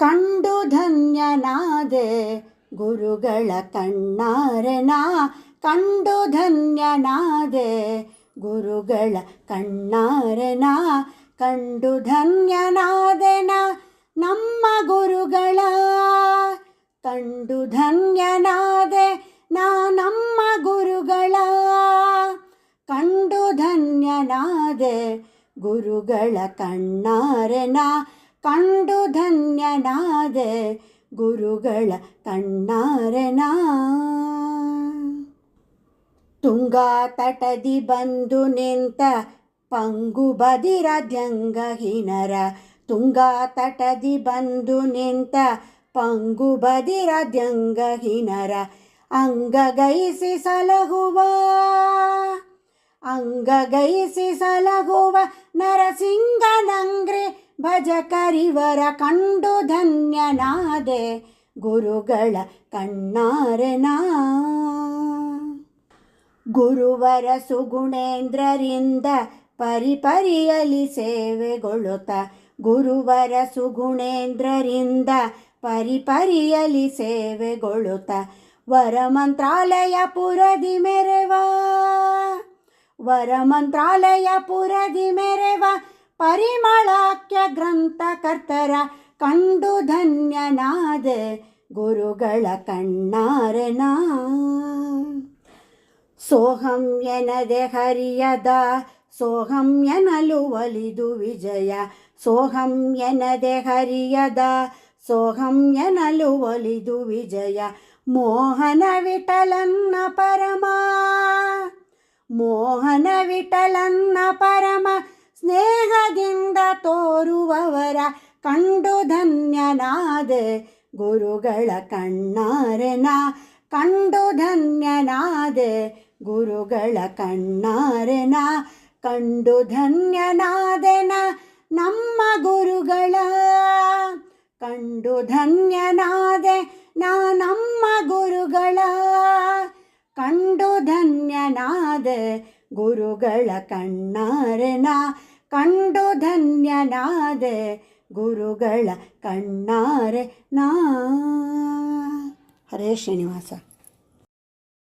ಕಂಡು ಧನ್ಯನಾದೆ ಗುರುಗಳ ಕಣ್ಣಾರೆ ನಾ ಕಂಡು ಧನ್ಯನಾದೆ ಗುರುಗಳ ಕಣ್ಣಾರೆ ನಾ ಕಂಡು ಧನ್ಯನಾದೆ ನಾ ನಮ್ಮ ಗುರುಗಳ ಕಂಡು ಧನ್ಯನಾದೆ ನಾ ನಮ್ಮ ಗುರುಗಳ ಕಂಡು ಧನ್ಯನಾದೆ ಗುರುಗಳ ಕಣ್ಣಾರೆ ನಾ ಕಂಡು ಧನ್ಯನಾದ ಗುರುಗಳ ಕಣ್ಣಾರನ ತುಂಗಾ ತಟದಿ ಬಂದು ನಿಂತ ಪಂಗು ಬದಿರದ್ಯಂಗಹೀನರ ತುಂಗಾ ತಟದಿ ಬಂದು ನಿಂತ ಪಂಗು ಬದಿರದ್ಯಂಗಹೀನರ ಅಂಗಗೈಸಿ ಸಲಹುವ ಅಂಗಗೈಸಿ ಸಲಹುವ ನರಸಿಂಗನಂಗ್ರೆ ಭಜಕರಿವರ ಕಂಡು ಧನ್ಯನಾದೆ ಗುರುಗಳ ಕಣ್ಣಾರನಾ. ಗುರುವರ ಸುಗುಣೇಂದ್ರರಿಂದ ಪರಿಪರಿಯಲಿ ಸೇವೆಗೊಳ್ಳುತ್ತ ಗುರುವರ ಸುಗುಣೇಂದ್ರರಿಂದ ಪರಿಪರಿಯಲಿ ಸೇವೆಗೊಳ್ಳುತ್ತ ವರ ಮಂತ್ರಾಲಯ ಪುರದಿ ಮೆರೆವ ವರ ಮಂತ್ರಾಲಯ ಪುರದಿ ಮೆರೆವ ಪರಿಮಳಾಖ್ಯ ಗ್ರಂಥಕರ್ತರ ಕಂಡು ಧನ್ಯನಾದೆ ಗುರುಗಳ ಕಣ್ಣಾರೆ ನಾ ಸೋಹಂ ಎನದೆ ಹರಿಯದ ಸೋಹಂ ಎನಲು ಒಲಿದು ವಿಜಯ ಸೋಹಂ ಎನದೆ ಹರಿಯದ ಸೋಹಂ ಎನಲು ಒಲಿದು ವಿಜಯ ಮೋಹನ ವಿಠಲನ್ನ ಪರಮ ಮೋಹನ ವಿಠಲನ್ನ ಪರಮ ಸ್ನೇಹದಿಂದ ತೋರುವವರ ಕಂಡು ಧನ್ಯನಾದೆ ಗುರುಗಳ ಕಣ್ಣಾರೆನ. ಕಂಡು ಧನ್ಯನಾದೆ ಗುರುಗಳ ಕಣ್ಣಾರೆನ. ಕಂಡು ಧನ್ಯನಾದೆನ ನಮ್ಮ ಗುರುಗಳ. ಕಂಡು ಧನ್ಯನಾದೆ ನಾ ನಮ್ಮ ಗುರುಗಳ. ಕಂಡು ಧನ್ಯನಾದೆ ಗುರುಗಳ ಕಣ್ಣಾರೆನ. ಕಂಡು ಧನ್ಯನಾದೆ ಗುರುಗಳ ಕಣ್ಣಾರೆ ನಾ ಹರೇ ಶ್ರೀನಿವಾಸ